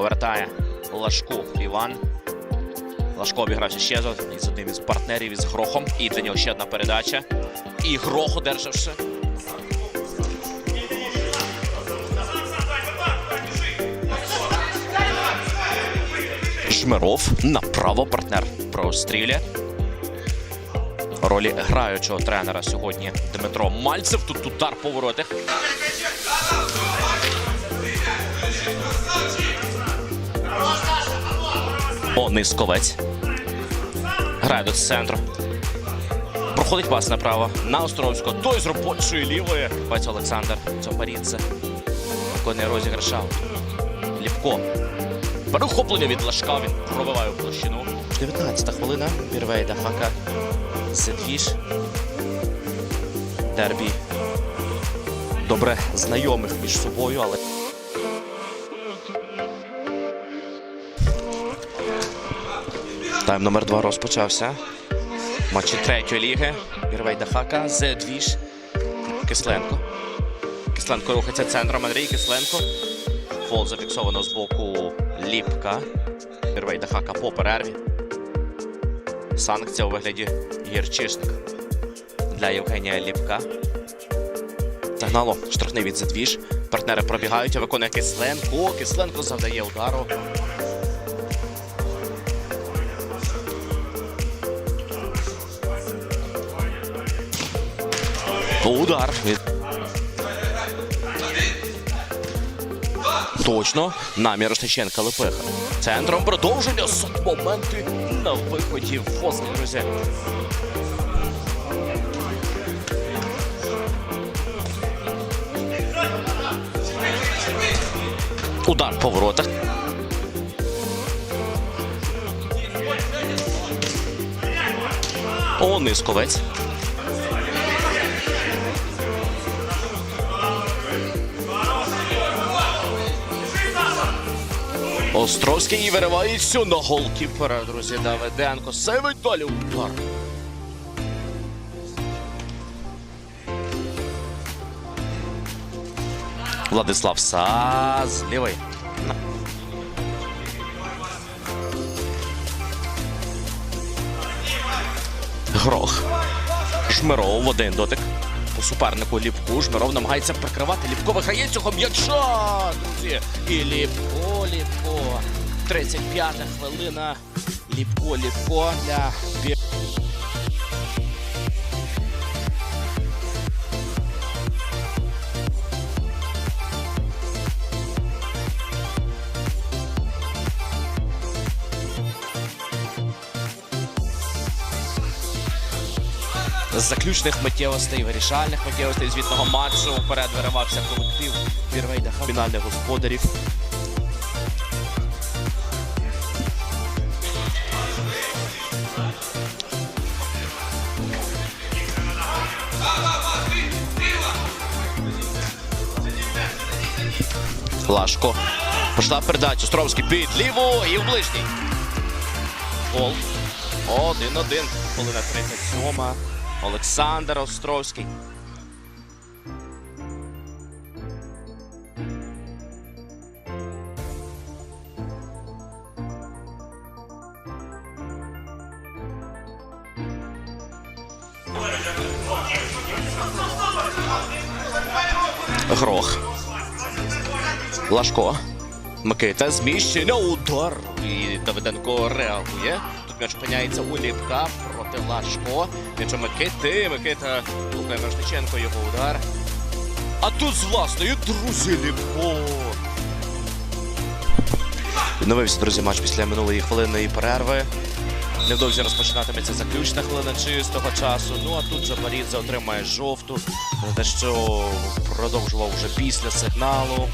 Повертає Лашку Іван. Лашко обігрався ще з- одним із партнерів із Грохом. І для нього ще одна передача. І Грох одержавши. Жмиров направо партнер простріляє. Ролі граючого тренера сьогодні Дмитро Мальцев. Тут удар по. Онисковець. Грає до центру. Проходить пас направо на Островського. Той з робочої лівої. Бать Олександр Цопарідзе. Виконує розіграш аут. Ліпко. Перехоплення від Лашка. Він пробиває в площину. 19 хвилина. Вірвейда Хака. Сидвіж. Дербі. Добре знайомих між собою, але. Тайм номер 2 розпочався. Матчі третьої ліги. Вірвейда Хака. Зедвіж. Кисленко. Кисленко рухається центром. Андрій Кисленко. Фол зафіксовано з боку Ліпка. Вірвейда Хака по перерві. Санкція у вигляді гірчишника для Євгенія Ліпка. Загнало штрафний від Зедвіж. Партнери пробігають, виконує Кисленко. Кисленко завдає удару. Удар Точно на Мірошниченка Лепеха. Центром продовження моменти на виході в друзі. Удар по воротах. Онисковець. Островський і виривається на голкіпера, друзі, Давиденко. Сейвить далі удар. Владислав Саз, лівий. Грох. Жмиров один дотик. По супернику Ліпку. Жмиров намагається прикривати. Ліпко виграє цього м'яча, друзі. І Ліпко, Ліпко. 35-та хвилина. Ліпко, Ліпко для заключних миттєвостей, вирішальних миттєвостей звітного матчу. Вперед виривався колектив Вірвейда фінальних господарів. Лашко. Пішла передача. Островський під ліву і в ближній. Гол. Один-один. Хвилина 37. Олександр Островський. Грох. Лашко. Микита зміщення. Удар. І Давиденко реагує. М'яч опиняється у проти Лашко. У Микити. Микита лукає Мирошниченко його удар. А тут з власної друзі Ліпко. Відновився, друзі, матч після минулої хвилинної перерви. Невдовзі розпочинатиметься заключна хвилина чистого часу. Ну а тут Жапарідзе отримає жовту за те, що продовжував вже після сигналу.